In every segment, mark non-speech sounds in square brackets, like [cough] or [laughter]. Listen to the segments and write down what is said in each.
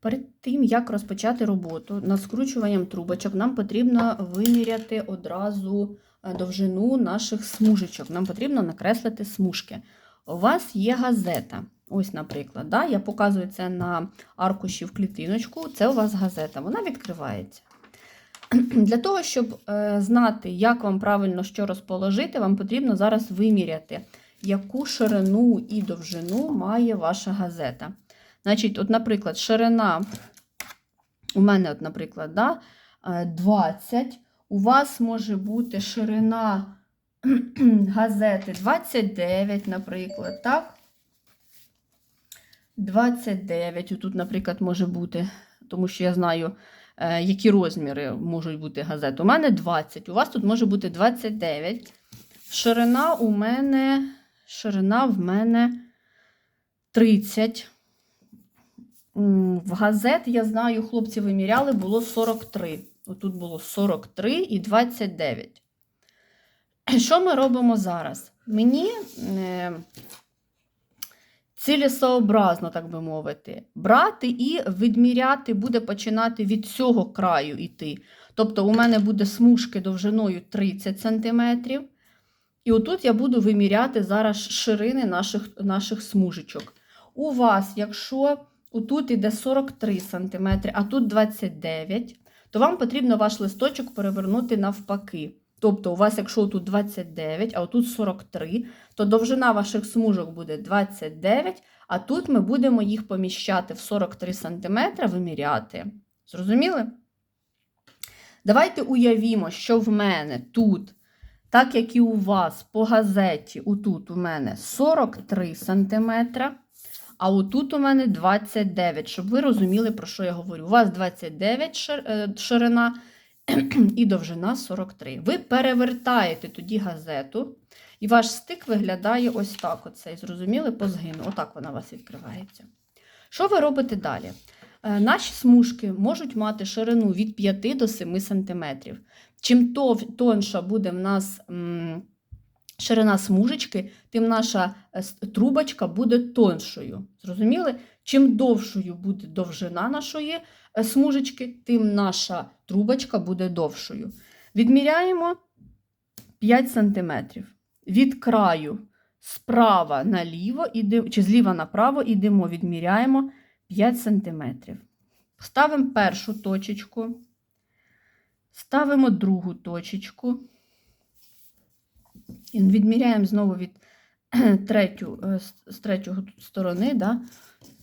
Перед тим, як розпочати роботу над скручуванням трубочок, нам потрібно виміряти одразу е, довжину наших смужечок. Нам потрібно накреслити смужки. У вас є газета. Ось, наприклад, да? я показую це на аркуші в клітиночку. Це у вас газета, вона відкривається. [clears throat] Для того, щоб е, знати, як вам правильно що розположити, вам потрібно зараз виміряти, яку ширину і довжину має ваша газета. Значить, от, наприклад, ширина у мене, от, наприклад, да, е, 20. У вас може бути ширина [clears throat] газети 29, наприклад, так? 29. Отут, наприклад, може бути, тому що я знаю, е, які розміри можуть бути газет. У мене 20, у вас тут може бути 29. Ширина у мене, ширина в мене 30. В газет, я знаю, хлопці виміряли, було 43. Отут було 43 і 29. [clears throat] Що ми робимо зараз? Мені е, цілесообразно, так би мовити, брати і відміряти буде починати від цього краю йти. Тобто, у мене буде смужки довжиною 30 см. І отут я буду виміряти зараз ширини наших, наших смужечок. У вас, якщо отут іде 43 см, а тут 29 то вам потрібно ваш листочок перевернути навпаки. Тобто, у вас, якщо тут 29, а отут 43, то довжина ваших смужок буде 29, а тут ми будемо їх поміщати в 43 см, виміряти. Зрозуміли? Давайте уявімо, що в мене тут, так як і у вас по газеті, отут у мене 43 см, а отут у мене 29, щоб ви розуміли, про що я говорю. У вас 29 е, ширина і довжина 43. Ви перевертаєте тоді газету, і ваш стик виглядає ось так. Оцей, зрозуміли, по згину. Отак вона у вас відкривається. Що ви робите далі? Е, Наші смужки можуть мати ширину від 5 до 7 см. Чим тонша буде в нас ширина смужечки, тим наша е, трубочка буде тоншою. Зрозуміли? Чим довшою буде довжина нашої е, смужечки, тим наша трубочка буде довшою. Відміряємо 5 см. Від краю справа наліво, чи зліва направо йдемо, відміряємо 5 см. Ставимо першу точечку, ставимо другу точечку. Відміряємо знову від [clears throat] третю, е, з третього сторони, да?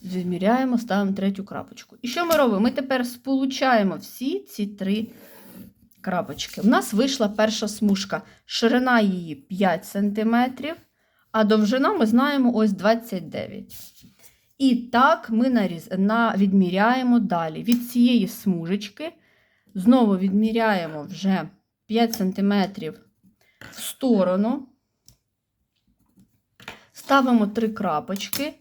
відміряємо, ставимо третю крапочку. І що ми робимо? Ми тепер сполучаємо всі ці три крапочки. У нас вийшла перша смужка. Ширина її 5 см, а довжина ми знаємо ось 29. І так ми наріз... на... відміряємо далі. Від цієї смужечки знову відміряємо вже 5 см в сторону, ставимо три крапочки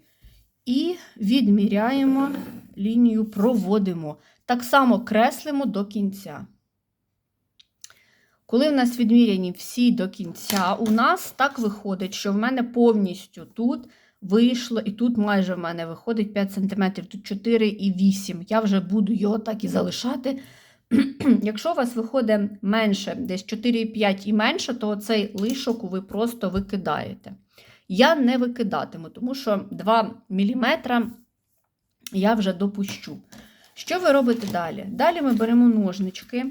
і відміряємо лінію, проводимо. Так само креслимо до кінця. Коли в нас відміряні всі до кінця, у нас так виходить, що в мене повністю тут вийшло, і тут майже в мене виходить 5 см, тут 4 і 8. Я вже буду його так і залишати. [clears throat] Якщо у вас виходить менше, десь 4,5 і менше, то цей лишок ви просто викидаєте. Я не викидатиму, тому що 2 мм я вже допущу. Що ви робите далі? Далі ми беремо ножнички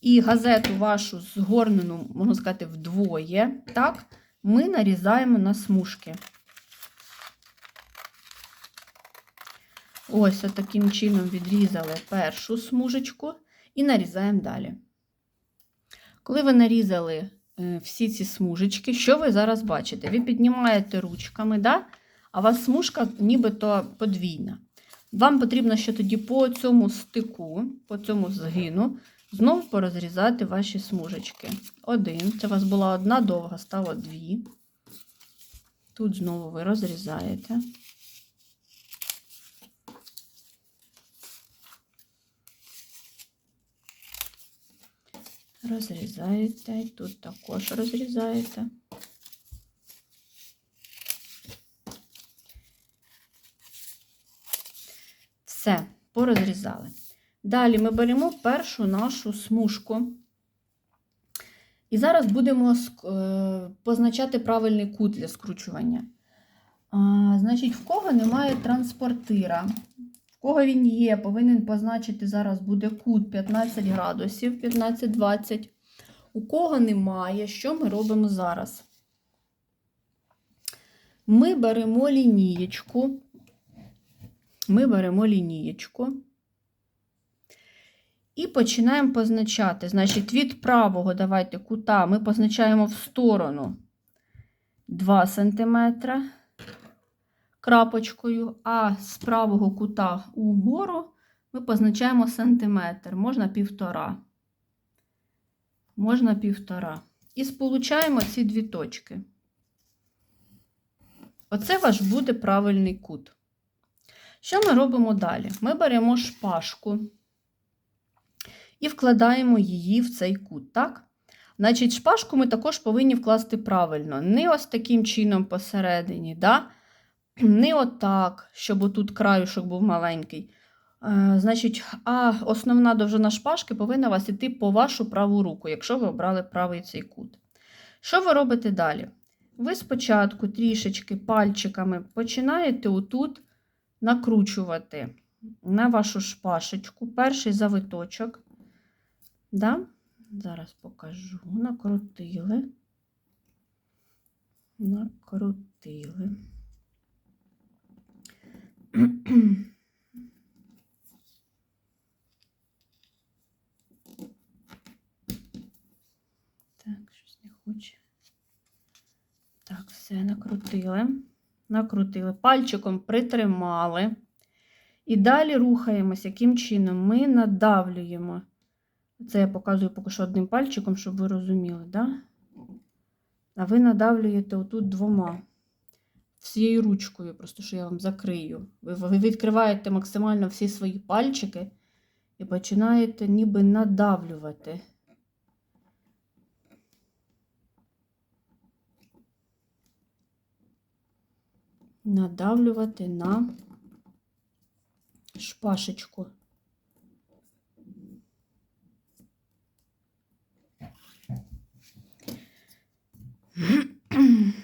і газету вашу згорнену, можна сказати, вдвоє, так, ми нарізаємо на смужки. Ось таким чином відрізали першу смужечку і нарізаємо далі. Коли ви нарізали е, всі ці смужечки, що ви зараз бачите? Ви піднімаєте ручками, да? а у вас смужка нібито подвійна. Вам потрібно ще тоді по цьому стику, по цьому згину, знову порозрізати ваші смужечки. Один. Це у вас була одна довга, стало дві. Тут знову ви розрізаєте. Розрізаєте, і тут також розрізаєте. Все. порозрізали. Далі ми беремо першу нашу смужку. І зараз будемо е, позначати правильний кут для скручування. А, значить, в кого немає транспортира, кого він є, повинен позначити зараз буде кут 15 градусів, 15-20. У кого немає, що ми робимо зараз? Ми беремо лінієчку. Ми беремо лінієчку. І починаємо позначати. Значить, від правого давайте кута ми позначаємо в сторону 2 см крапочкою, а з правого кута угору ми позначаємо сантиметр, можна півтора. Можна півтора. І сполучаємо ці дві точки. Оце ваш буде правильний кут. Що ми робимо далі? Ми беремо шпажку і вкладаємо її в цей кут, так? Значить, шпажку ми також повинні вкласти правильно. Не ось таким чином посередині, да? Не отак, щоб отут краюшок був маленький. Е, значить, а основна довжина шпажки повинна вас йти по вашу праву руку, якщо ви обрали правий цей кут. Що ви робите далі? Ви спочатку трішечки пальчиками починаєте отут накручувати на вашу шпажечку перший завиточок. Да? Зараз покажу. Накрутили. Накрутили. Так, щось не хоче. Так, все, накрутили. Накрутили. Пальчиком притримали. І далі рухаємось, яким чином ми надавлюємо. Це я показую поки що одним пальчиком, щоб ви розуміли, да? А ви надавлюєте отут двома. Всією ручкою, просто що я вам закрию. Ви, ви відкриваєте максимально всі свої пальчики і починаєте ніби надавлювати. Надавлювати на шпашечку. [clears throat]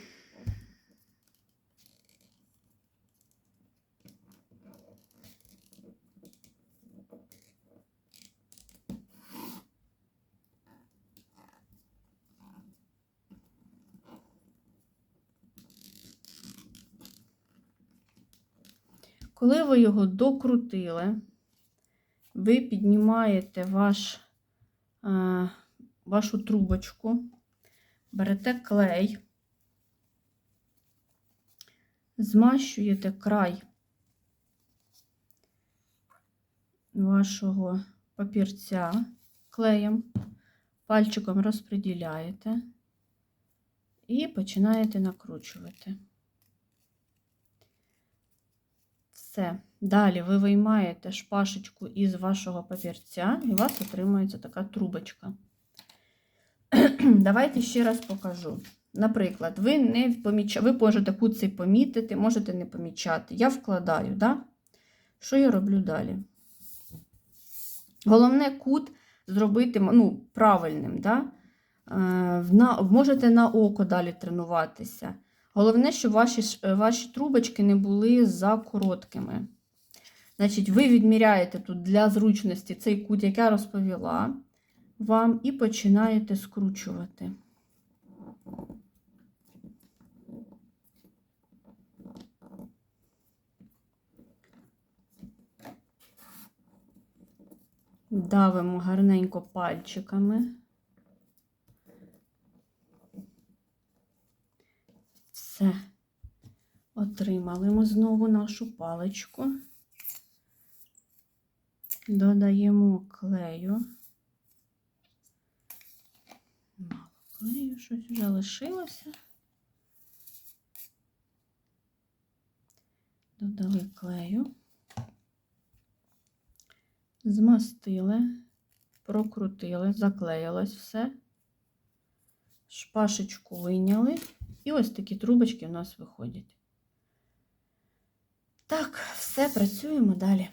Коли ви його докрутили, ви піднімаєте ваш, е, вашу трубочку, берете клей, змащуєте край вашого папірця клеєм, пальчиком розподіляєте і починаєте накручувати. Все. Далі ви виймаєте шпашечку із вашого папірця, і у вас отримується така трубочка. [clears throat] Давайте ще раз покажу. Наприклад, ви не поміча... ви можете кут цей помітити, можете не помічати. Я вкладаю, да? що я роблю далі? Головне кут зробити ну, правильним. Да? Е. Можете на око далі тренуватися. Головне, щоб ваші, ваші трубочки не були за короткими. Значить, ви відміряєте тут для зручності цей кут, як я розповіла вам, і починаєте скручувати. Давимо гарненько пальчиками. Все. Отримали ми знову нашу паличку. Додаємо клею. Мало клею, щось вже лишилося. Додали клею, змастили, прокрутили, заклеїлось все, шпашечку вийняли. І ось такі трубочки у нас виходять. Так, все, працюємо далі.